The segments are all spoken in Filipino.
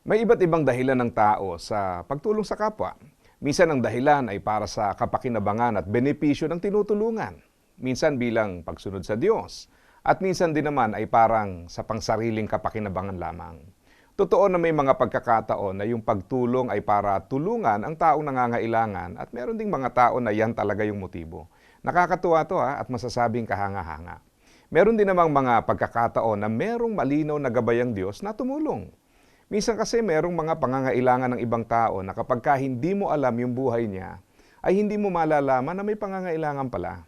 May iba't ibang dahilan ng tao sa pagtulong sa kapwa. Minsan ang dahilan ay para sa kapakinabangan at benepisyo ng tinutulungan. Minsan bilang pagsunod sa Diyos. At minsan din naman ay parang sa pangsariling kapakinabangan lamang. Totoo na may mga pagkakataon na yung pagtulong ay para tulungan ang taong nangangailangan at meron ding mga tao na yan talaga yung motibo. Nakakatuwa to ha, at masasabing kahanga-hanga. Meron din namang mga pagkakataon na merong malinaw na gabayang Diyos na tumulong. Minsan kasi merong mga pangangailangan ng ibang tao na kapag ka hindi mo alam yung buhay niya, ay hindi mo malalaman na may pangangailangan pala.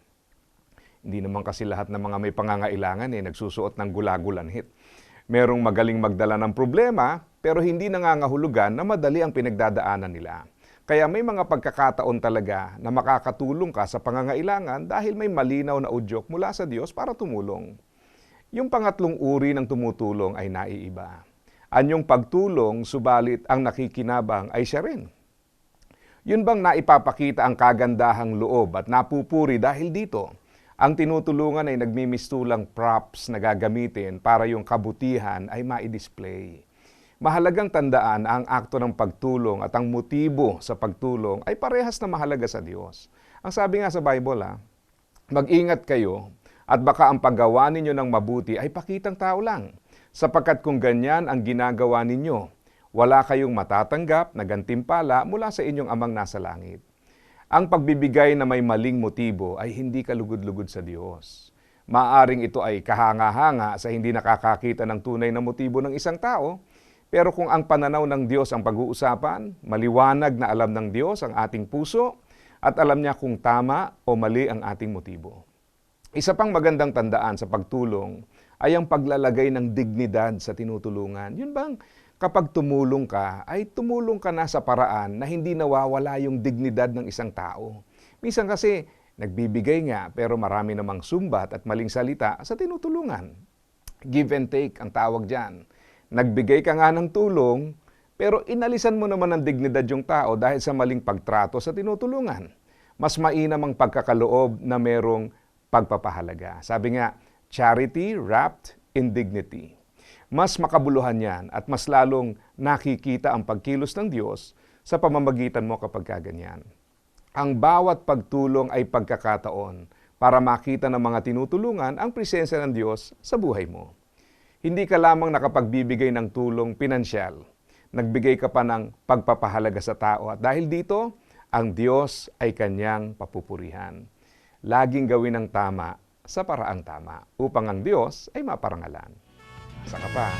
Hindi naman kasi lahat ng mga may pangangailangan eh nagsusuot ng gulagulanhit. Merong magaling magdala ng problema pero hindi nangangahulugan na madali ang pinagdadaanan nila. Kaya may mga pagkakataon talaga na makakatulong ka sa pangangailangan dahil may malinaw na udyok mula sa Diyos para tumulong. Yung pangatlong uri ng tumutulong ay naiiba. Anyong pagtulong, subalit ang nakikinabang ay siya rin. Yun bang naipapakita ang kagandahang loob at napupuri dahil dito? Ang tinutulungan ay nagmimistulang props na gagamitin para yung kabutihan ay ma-display. Mahalagang tandaan ang akto ng pagtulong at ang motibo sa pagtulong ay parehas na mahalaga sa Diyos. Ang sabi nga sa Bible, ha, mag-ingat kayo at baka ang paggawa ninyo ng mabuti ay pakitang tao lang. Sapagkat kung ganyan ang ginagawa ninyo, wala kayong matatanggap na gantimpala mula sa inyong amang nasa langit. Ang pagbibigay na may maling motibo ay hindi kalugod-lugod sa Diyos. Maaring ito ay kahanga-hanga sa hindi nakakakita ng tunay na motibo ng isang tao, pero kung ang pananaw ng Diyos ang pag-uusapan, maliwanag na alam ng Diyos ang ating puso at alam niya kung tama o mali ang ating motibo. Isa pang magandang tandaan sa pagtulong ay ang paglalagay ng dignidad sa tinutulungan. Yun bang kapag tumulong ka, ay tumulong ka na sa paraan na hindi nawawala yung dignidad ng isang tao. Minsan kasi, nagbibigay nga pero marami namang sumbat at maling salita sa tinutulungan. Give and take ang tawag dyan. Nagbigay ka nga ng tulong, pero inalisan mo naman ng dignidad yung tao dahil sa maling pagtrato sa tinutulungan. Mas mainam ang pagkakaloob na merong pagpapahalaga. Sabi nga, charity wrapped in dignity. Mas makabuluhan yan at mas lalong nakikita ang pagkilos ng Diyos sa pamamagitan mo kapag kaganyan. Ang bawat pagtulong ay pagkakataon para makita ng mga tinutulungan ang presensya ng Diyos sa buhay mo. Hindi ka lamang nakapagbibigay ng tulong pinansyal. Nagbigay ka pa ng pagpapahalaga sa tao at dahil dito, ang Diyos ay kanyang papupurihan. Laging gawin ang tama sa paraang tama upang ang Diyos ay maparangalan. Saka pa.